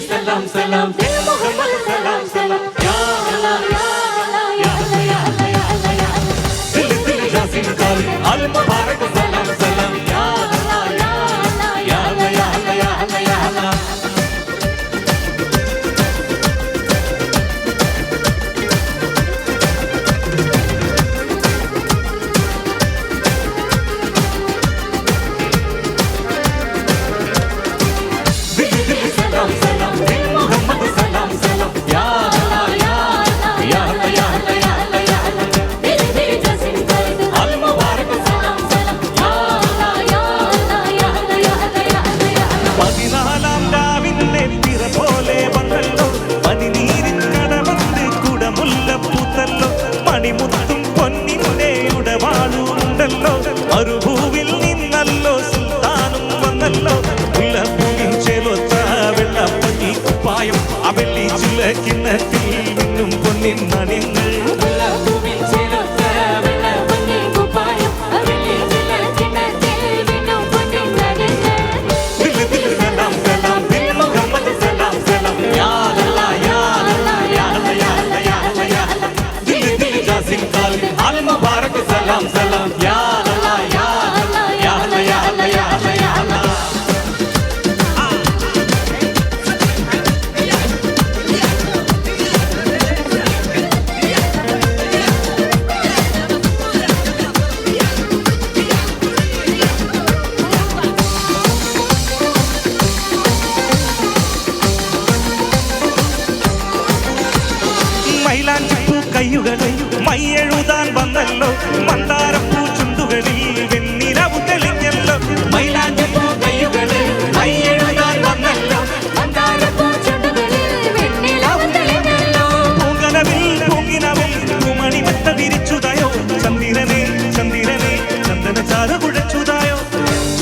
सलाम सलाम। सलाम सलाम। या മയ്യെഴുതാൻ വന്നല്ലോ. മന്ദാരപ്പൂ ചുണ്ടുകളിൽ വെണ്ണിലവു തെളിഞ്ഞല്ലോ. മൈലാഞ്ചപ്പൂ കൈകളിൽ മയ്യെഴുതാൻ വന്നല്ലോ. മന്ദാരപ്പൂ ചുണ്ടുകളിൽ വെണ്ണിലവു തെളിഞ്ഞല്ലോ. പൂങ്കനവിൽ പൂങ്കിനവിൽ പൂമണി വെട്ട വിരിച്ചുതായോ ചന്ദ്രനെ ചന്ദ്രനെ ചന്ദന ചാറ് കുഴച്ചുതായോ?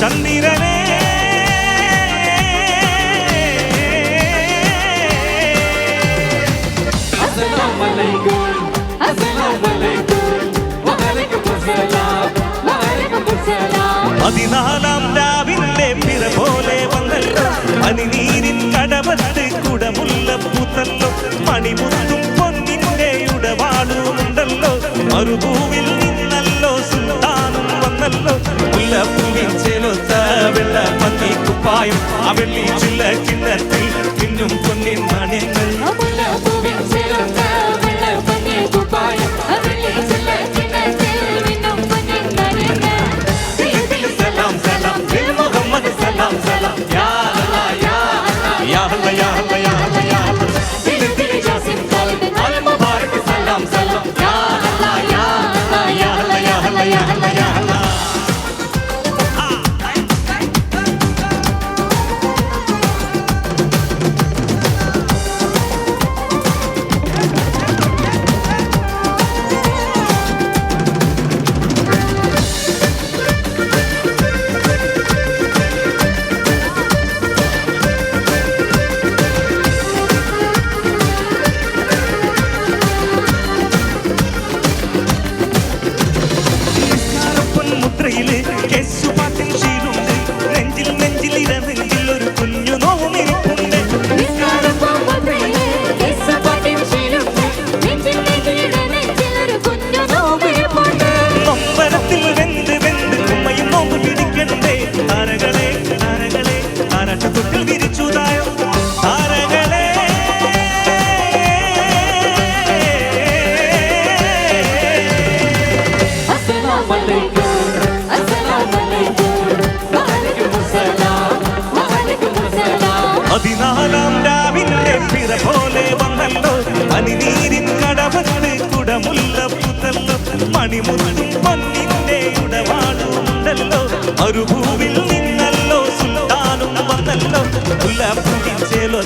ചന്ദ്രനെ Assalamu alaikum പതിനാലാം രാവിലെ പിറ പോലെ വന്നല്ലോ. അനിനീരിൻ കടവത്ത് കുടമുള്ള പൂത്തല്ലോ. മണിമുത്തും പൊന്നിന്റെ ഉടവാടുമുണ്ടല്ലോ മറുഭൂവിൽ നിന്നല്ലോ സുൽത്താനും വന്നല്ലോ. പുല്ല പുല്ലി ചെലുത്ത വെള്ള പന്നി കുപ്പായം അവെള്ളി ചുല്ല കിണ്ണത്തിൽ പിന്നും പൊന്നിൻ മണികൾ പനിനീരിൻ കടവത്ത് കുടമുല്ല പുതല്ലോ മണിമുത്തും മണ്ണിന്റെ ഉടവാടുണ്ടല്ലോ മരുഭൂവിൽ നിന്നല്ലോ സുൽത്താനും വന്നല്ലോ. പുല പുതിച്ചേലോ